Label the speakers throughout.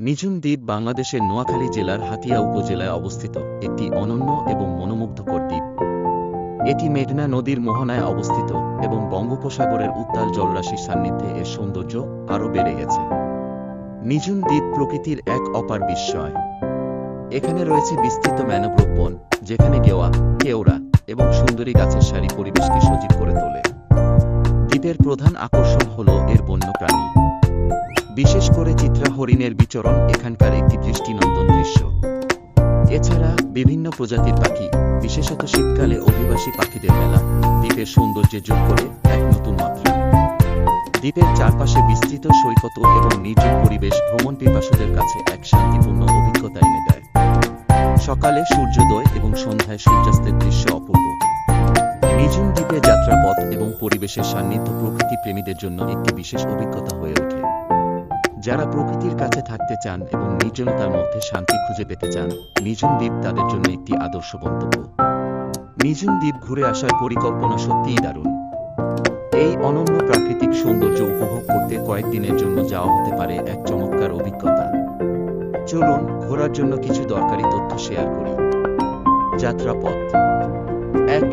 Speaker 1: নিঝুম দ্বীপ বাংলাদেশের নোয়াখালী জেলার হাতিয়া উপজেলায় অবস্থিত একটি অনন্য এবং মনোমুগ্ধকর দ্বীপ। এটি মেঘনা নদীর মোহনায় অবস্থিত এবং বঙ্গোপসাগরের উত্তাল জলরাশির সান্নিধ্যে এর সৌন্দর্য আরও বেড়ে গেছে। নিঝুম দ্বীপ প্রকৃতির এক অপার বিস্ময়। এখানে রয়েছে বিস্তৃত ম্যানগ্রোভ বন, যেখানে গেওয়া, কেওড়া এবং সুন্দরী গাছের সারি পরিবেশকে সজীব করে তোলে। দ্বীপের প্রধান আকর্ষণ হল এর বন্যপ্রাণী। বিশেষ করে চিত্রা হরিণের বিচরণ এখানকার একটি দৃষ্টিনন্দন দৃশ্য। এছাড়া বিভিন্ন প্রজাতির পাখি, বিশেষত শীতকালে অভিবাসী পাখিদের মেলা, দ্বীপের সৌন্দর্যে যোগ করে এক নতুন মাত্রা। দ্বীপের চারপাশে বিস্তৃত সৈকত এবং নির্জন পরিবেশ ভ্রমণ পিপাসুদের কাছে এক শান্তিপূর্ণ অভিজ্ঞতা এনে দেয়। সকালে সূর্যোদয় এবং সন্ধ্যায় সূর্যাস্তের দৃশ্য অপূর্ব। নিঝুম দ্বীপে যাত্রাপথ এবং পরিবেশের সান্নিধ্য প্রকৃতি প্রেমীদের জন্য একটি বিশেষ অভিজ্ঞতা হয়ে ওঠে। যারা প্রকৃতির কাছে থাকতে চান এবং নির্জনতার মধ্যে শান্তি খুঁজে পেতে চান নিঝুম দ্বীপ তাদের জন্য একটি আদর্শ গন্তব্য। নিঝুম দ্বীপ ঘুরে আসার পরিকল্পনা সত্যিই দারুণ। এই অনন্য প্রাকৃতিক সৌন্দর্য উপভোগ করতে কয়েকদিনের জন্য যাওয়া হতে পারে এক চমৎকার অভিজ্ঞতা। চলুন ঘোরার জন্য কিছু দরকারি তথ্য শেয়ার করি। যাত্রাপথ। এক,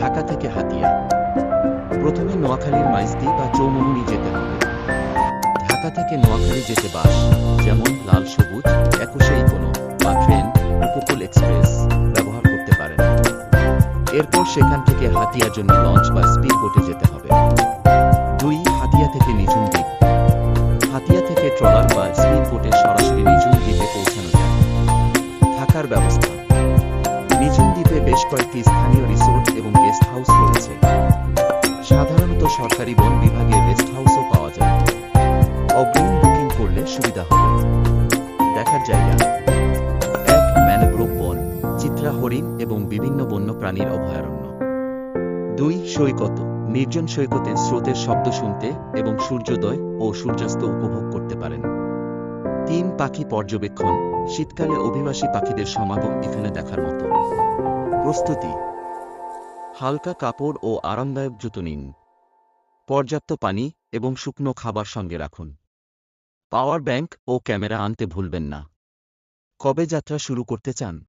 Speaker 1: ঢাকা থেকে হাতিয়া। প্রথমে নোয়াখালীর মাইস্তি বা চৌমুহনি যেতে হবে। থেকে নোয়াখালী যেতে বাস, যেমন লাল সবুজ, একুশে ইকোনো বা ট্রেন, উপকূল এক্সপ্রেস ব্যবহার করতে পারেন। এরপর সেখান থেকে হাতিয়ার জন্য লঞ্চ বা স্পিড বোটে যেতে হবে। দুই, হাতিয়া থেকে নিঝুম দ্বীপ। হাতিয়া থেকে ট্রলার বা স্পিড বোটে সরাসরি নিঝুম দ্বীপে পৌঁছানো যায়। থাকার ব্যবস্থা। নিঝুম দ্বীপে বেশ কয়েকটি স্থানীয় রিসোর্ট এবং গেস্ট হাউস রয়েছে। সাধারণত সরকারি বন বিভাগের রেস্ট হাউসও অগ্রিম বুকিং করলে সুবিধা হবে। দেখার জায়গা। এক ম্যানগ্রোভ বন, চিত্রা হরিণ এবং বিভিন্ন বন্যপ্রাণীর অভয়ারণ্য। দুই সৈকত, নির্জন সৈকতে স্রোতের শব্দ শুনতে এবং সূর্যোদয় ও সূর্যাস্ত উপভোগ করতে পারেন। তিন পাখি পর্যবেক্ষণ, শীতকালে অভিবাসী পাখিদের সমাগম এখানে দেখার মতো। প্রস্তুতি। হালকা কাপড় ও আরামদায়ক জুতো নিন। পর্যাপ্ত পানি এবং শুকনো খাবার সঙ্গে রাখুন। পাওয়ার ব্যাংক ও ক্যামেরা আনতে ভুলবেন না। কবে যাত্রা শুরু করতে চান?